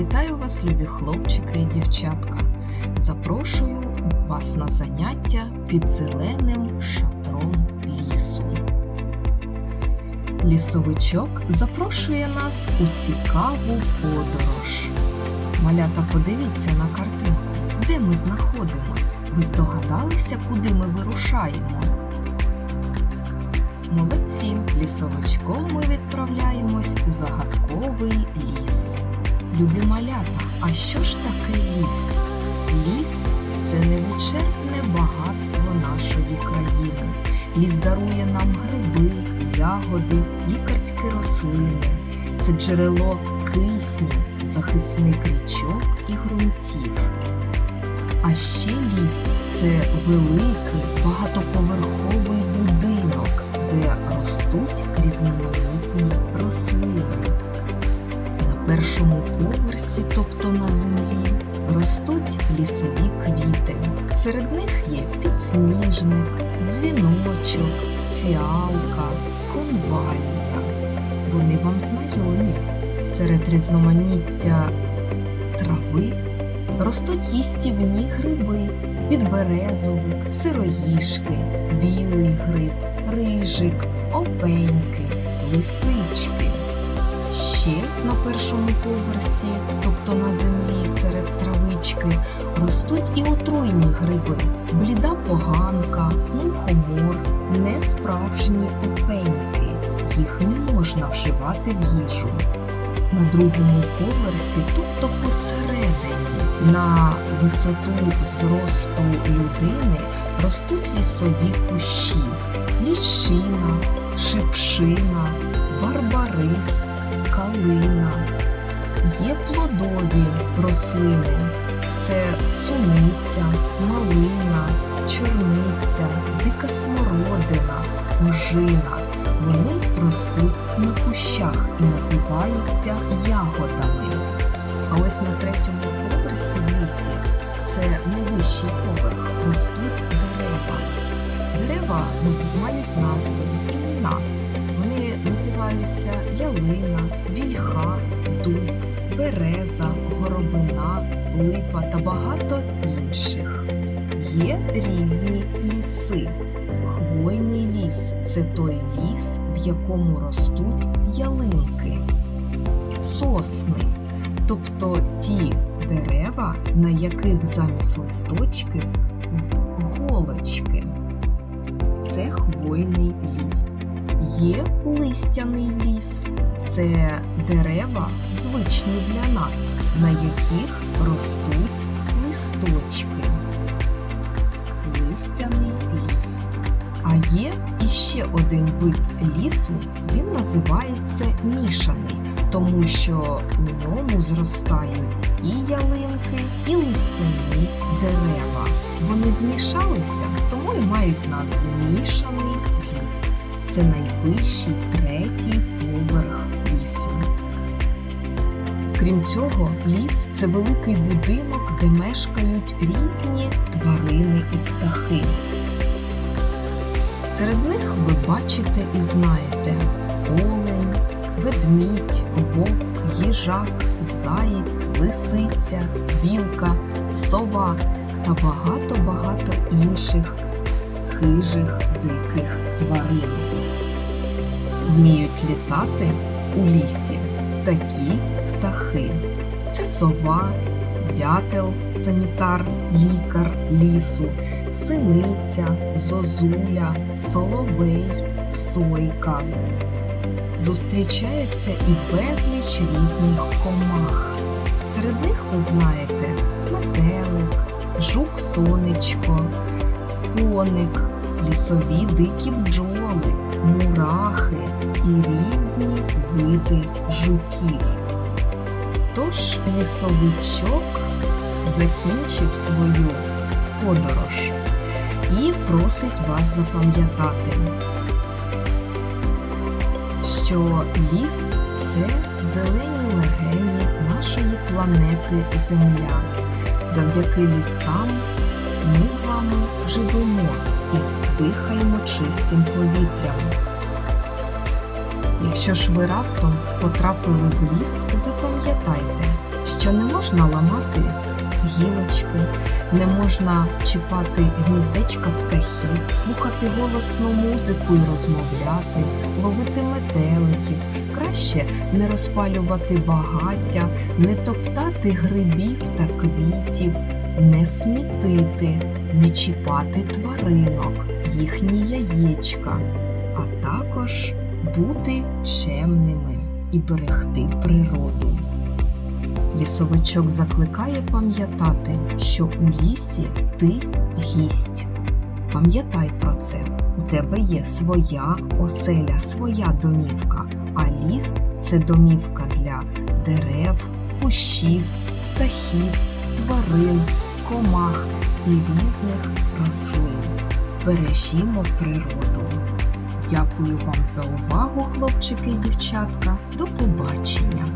Вітаю вас, любі хлопчики і дівчатка. Запрошую вас на заняття під зеленим шатром лісу. Лісовичок запрошує нас у цікаву подорож. Малята, подивіться на картинку, де ми знаходимось. Ви здогадалися, куди ми вирушаємо? Молодці, лісовичком ми відправляємось у загадковий ліс. Любі малята, а що ж таке ліс? Ліс це невичерпне багатство нашої країни. Ліс дарує нам гриби, ягоди, лікарські рослини. Це джерело кисню, захисник річок і ґрунтів. А ще ліс це великий багатоповерховий На поверсі, тобто на землі, ростуть лісові квіти. Серед них є підсніжник, дзвіночок, фіалка, конвалія. Вони вам знайомі. Серед різноманіття трави ростуть їстівні гриби, підберезовик, сироїшки, білий гриб, рижик, опеньки, лисички. Ще на першому поверсі, тобто на землі серед травички, ростуть і отруйні гриби, бліда поганка, мухомор, несправжні опеньки. Їх не можна вживати в їжу. На другому поверсі, тобто посередині, на висоту зросту людини ростуть лісові кущі, ліщина, шипшина, барбарис, калина. Є плодові рослини. Це суниця, малина, чорниця, дика смородина, ожина. Вони ростуть на кущах і називаються ягодами. А ось на третьому поверсі лісі це найвищий поверх ростуть дерева. Дерева називають назви, імена. Називаються ялина, вільха, дуб, береза, горобина, липа та багато інших. Є різні ліси. Хвойний ліс це той ліс, в якому ростуть ялинки, сосни, тобто ті дерева, на яких замість листочків голочки. Це хвойний ліс. Є листяний ліс. Це дерева звичні для нас, на яких ростуть листочки. Листяний ліс. А є іще один вид лісу, він називається мішаний, тому що у ньому зростають і ялинки, і листяні дерева. Вони змішалися, тому і мають назву мішаний ліс. Це найвищий третій поверх лісу. Крім цього, ліс це великий будинок, де мешкають різні тварини і птахи. Серед них ви бачите і знаєте олень, ведмідь, вовк, їжак, заєць, лисиця, білка, сова та багато-багато інших хижих диких тварин. Вміють літати у лісі такі птахи. Це сова, дятел, санітар, лікар лісу, синиця, зозуля, соловей, сойка. Зустрічається і безліч різних комах. Серед них ви знаєте метелик, жук-сонечко, коник, лісові дикі бджоли, мурахи і різні види жуків. Тож лісовичок закінчив свою подорож і просить вас запам'ятати, що ліс це зелені легені нашої планети Земля. Завдяки лісам ми з вами живемо і дихаємо чистим повітрям. Якщо ж ви раптом потрапили в ліс, запам'ятайте, що не можна ламати гілочки, не можна чіпати гніздечка птахів, слухати голосну музику і розмовляти, ловити метеликів, краще не розпалювати багаття, не топтати грибів та квітів, не смітити, не чіпати тваринок, їхні яєчка, а також бути чемними і берегти природу. Лісовичок закликає пам'ятати, що у лісі ти гість. Пам'ятай про це. У тебе є своя оселя, своя домівка, а ліс це домівка для дерев, кущів, птахів, тварин, комах і різних рослин. Бережімо природу. Дякую вам за увагу, хлопчики і дівчатка. До побачення!